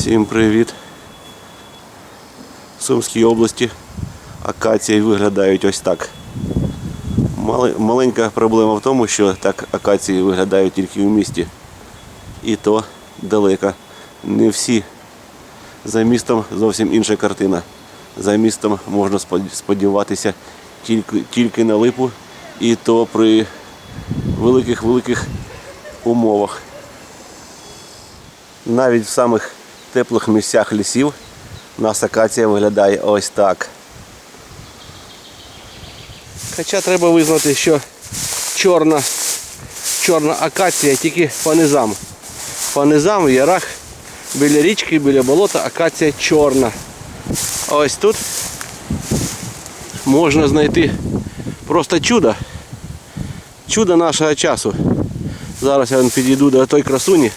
Всім привіт! В Сумській області акації виглядають ось так. Маленька проблема в тому, що так акації виглядають тільки в місті. І то далеко. Не всі. За містом зовсім інша картина. За містом можна сподіватися тільки, тільки на липу, і то при великих-великих умовах. Навіть в самих теплих місцях лісів у нас акація виглядає ось так. Хоча треба визнати, що чорна, чорна акація тільки по низам. По низам в ярах біля річки, біля болота акація чорна. Ось тут можна знайти просто чудо. Чудо нашого часу. Зараз я підійду до той красуні.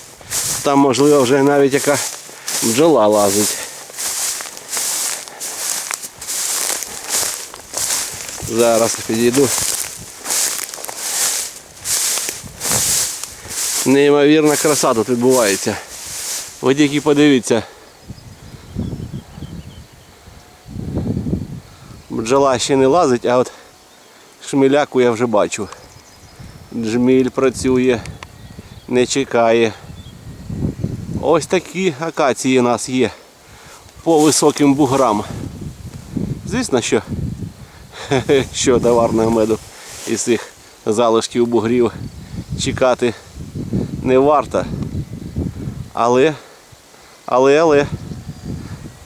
Там можливо вже навіть яка бджола лазить. Зараз підійду. Неймовірна краса тут відбувається. Ви тільки подивіться. Бджола ще не лазить, а от шміляку я вже бачу. Джміль працює, не чекає. Ось такі акації у нас є по високим буграм. Звісно, що, що товарного меду із цих залишків бугрів чекати не варто. Але, але, але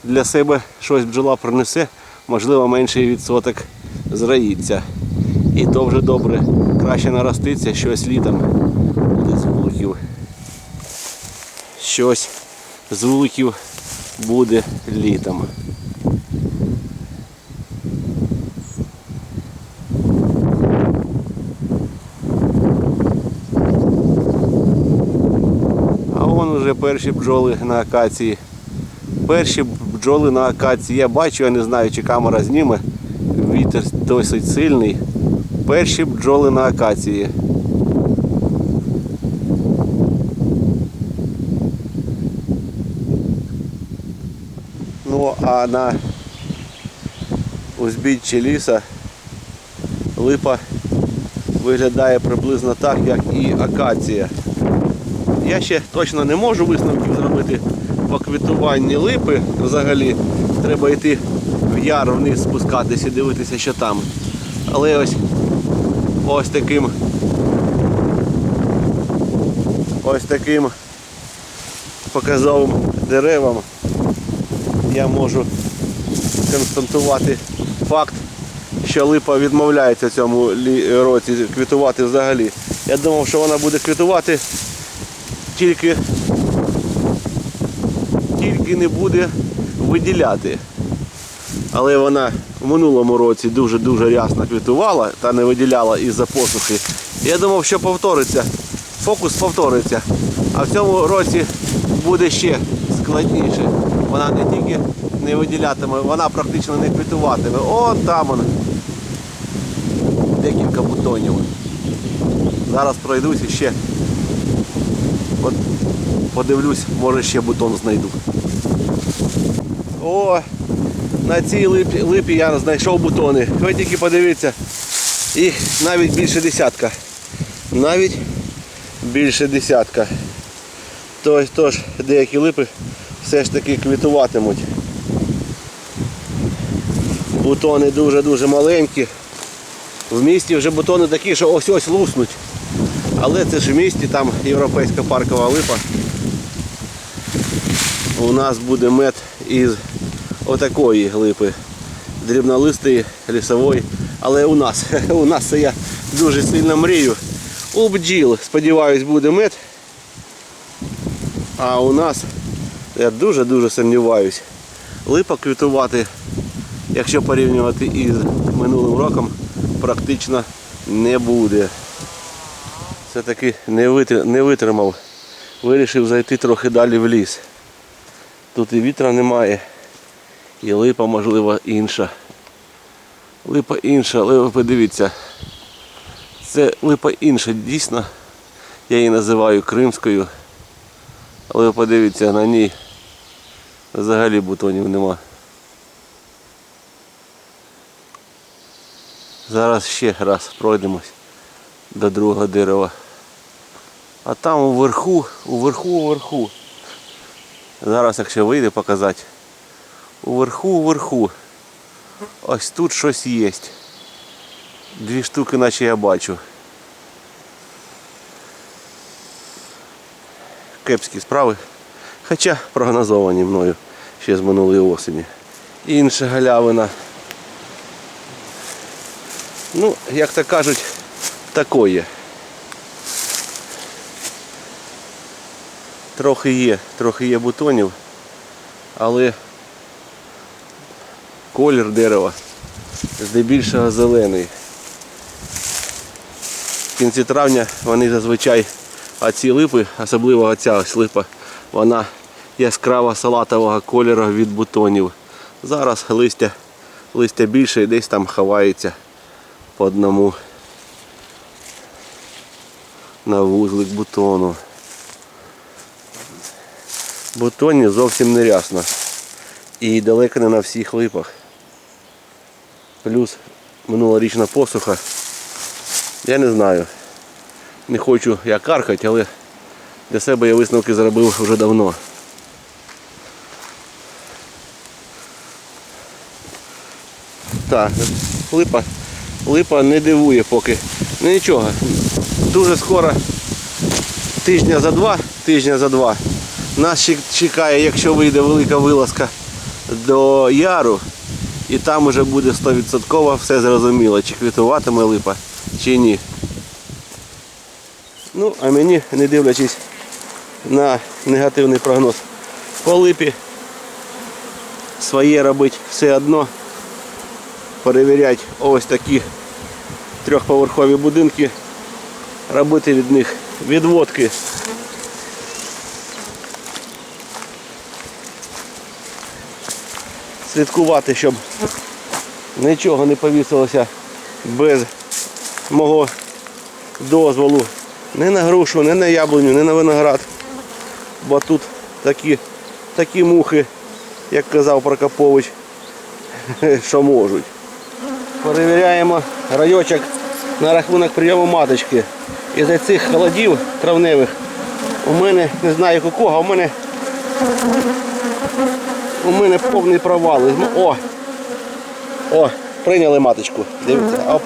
для себе щось бджола принесе, можливо, менший відсоток зраїться. І то вже добре. Краще нароститься щось літом. Щось з вуликів буде літом. А вон уже перші бджоли на акації. Перші бджоли на акації. Я бачу, я не знаю, чи камера зніме. Вітер досить сильний. Перші бджоли на акації. Ну а на узбіччі ліса липа виглядає приблизно так, як і акація. Я ще точно не можу висновків зробити по квітуванні липи взагалі. Треба йти в яр вниз спускатися і дивитися, що там. Але ось ось таким ось таким показовим деревам я можу констатувати факт, що липа відмовляється в цьому році квітувати взагалі. Я думав, що вона буде квітувати тільки, тільки не буде виділяти. Але вона в минулому році дуже-дуже рясно квітувала та не виділяла із-за посухи. Я думав, що повториться. Фокус повториться. А в цьому році буде ще складніше. Вона не тільки не виділятиме, вона практично не квітуватиме. Он там он. Декілька бутонів. Зараз пройдусь і ще От подивлюсь, може ще бутон знайду. О, на цій липі, липі я знайшов бутони. Ви тільки подивіться. І навіть більше десятка. Навіть більше десятка. Тож, тож деякі липи все ж таки квітуватимуть. Бутони дуже-дуже маленькі. В місті вже бутони такі, що ось ось луснуть. Але це ж в місті, там європейська паркова липа. У нас буде мед із отакої липи. Дрібнолистої, лісової. Але у нас, у нас це я дуже сильно мрію. У бджіл, сподіваюсь, буде мед. А у нас, я дуже-дуже сумніваюсь, липа квітувати, якщо порівнювати із минулим роком, практично не буде все-таки не витр- не витримав. Вирішив зайти трохи далі в ліс. Тут і вітра немає, і липа, можливо, інша. Липа інша, ви подивіться. Це липа інша, дійсно. Я її називаю кримською. Але подивіться на ній Взагалі бутонів нема. Зараз ще раз пройдемось до другого дерева. А там уверху, уверху, уверху. Зараз якщо вийде показати. Уверху, уверху. Ось тут щось є. Дві штуки наче я бачу. Кепські справи. Хоча прогнозовані мною ще з минулої осені. Інша галявина. Ну, як то кажуть, такое. Трохи є, трохи є бутонів, але колір дерева здебільшого зелений. В кінці травня вони зазвичай, а ці липи, особливо оця ось липа, вона яскраво салатового кольору від бутонів. Зараз листя, листя більше і десь там ховається по одному на вузлик бутону. Бутонів зовсім не рясно. І далеко не на всіх липах. Плюс минулорічна посуха. Я не знаю. Не хочу я каркати, але для себе я висновки зробив вже давно. Так, липа, липа не дивує поки. Ну нічого. Дуже скоро, тижня за два, тижня за два, нас чекає, якщо вийде велика вилазка до яру, і там уже буде 100% все зрозуміло, чи квітуватиме липа, чи ні. Ну, а мені, не дивлячись на негативний прогноз по липі, своє робити все одно. Перевіряти ось такі трьохповерхові будинки, робити від них відводки. Слідкувати, щоб нічого не повісилося без мого дозволу. Не на грушу, не на яблуню, не на виноград. Бо тут такі, такі мухи, як казав Прокопович, що можуть. Перевіряємо райочок на рахунок прийому маточки. Із цих холодів травневих у мене, не знаю як у кого, у мене у мене повний провал. О! О, прийняли маточку. Дивіться, оп.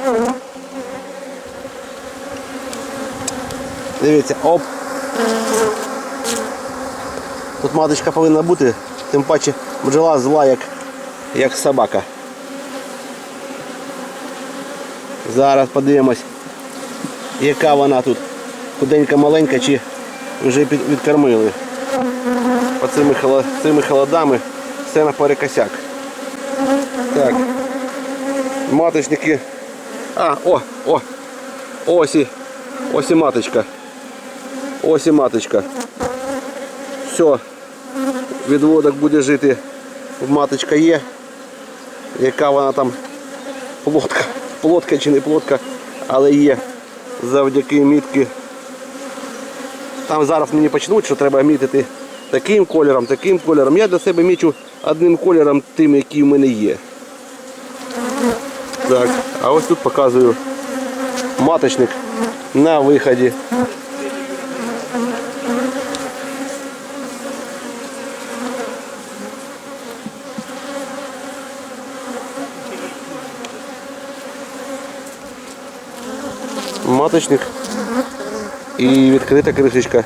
Дивіться, оп. Тут маточка повинна бути, тим паче бджола зла, як, як собака. Зараз подивимось, яка вона тут. Худенька маленька чи вже відкормили. По цими, холодами все наперекосяк. Так. Маточники. А, о, о! Ось і, ось маточка. Ось і маточка. Все. Відводок буде жити. Маточка є. Яка вона там плотка. Плотка чи не плотка, але є завдяки мітки. Там зараз мені почнуть, що треба мітити таким кольором, таким кольором. Я для себе мічу одним кольором тим, який в мене є. Так, а ось тут показую маточник на виході. Маточник і відкрита кришечка.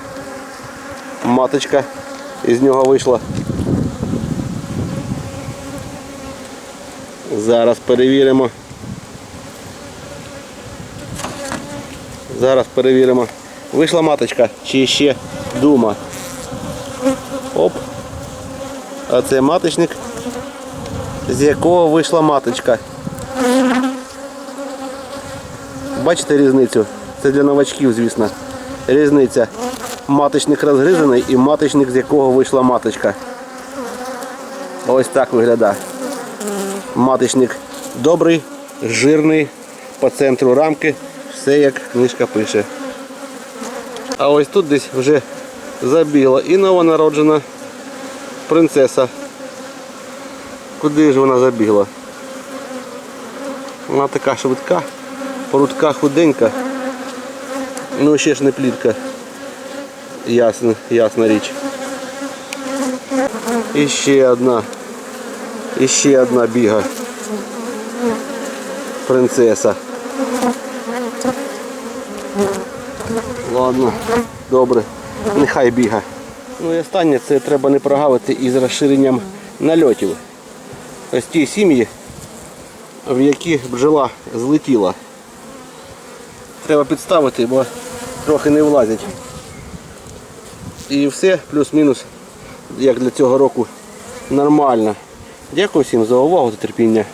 Маточка із нього вийшла. Зараз перевіримо. Зараз перевіримо. Вийшла маточка чи ще дума. Оп. А це маточник, з якого вийшла маточка. Бачите різницю? Це для новачків, звісно. Різниця. Маточник розгризаний і маточник, з якого вийшла маточка. Ось так виглядає. Маточник добрий, жирний, по центру рамки, все як книжка пише. А ось тут десь вже забігла і новонароджена принцеса Куди ж вона забігла? Вона така швидка, порудка худенька. Ну ще ж не плітка. Ясна, ясна річ. І ще одна. І ще одна біга. Принцеса. Ладно, добре, нехай біга. Ну і останнє це треба не прогавити із розширенням нальотів. Ось ті сім'ї, в які бджола злетіла. Треба підставити, бо трохи не влазять. І все, плюс-мінус, як для цього року, нормально. Дякую всім за увагу та терпіння.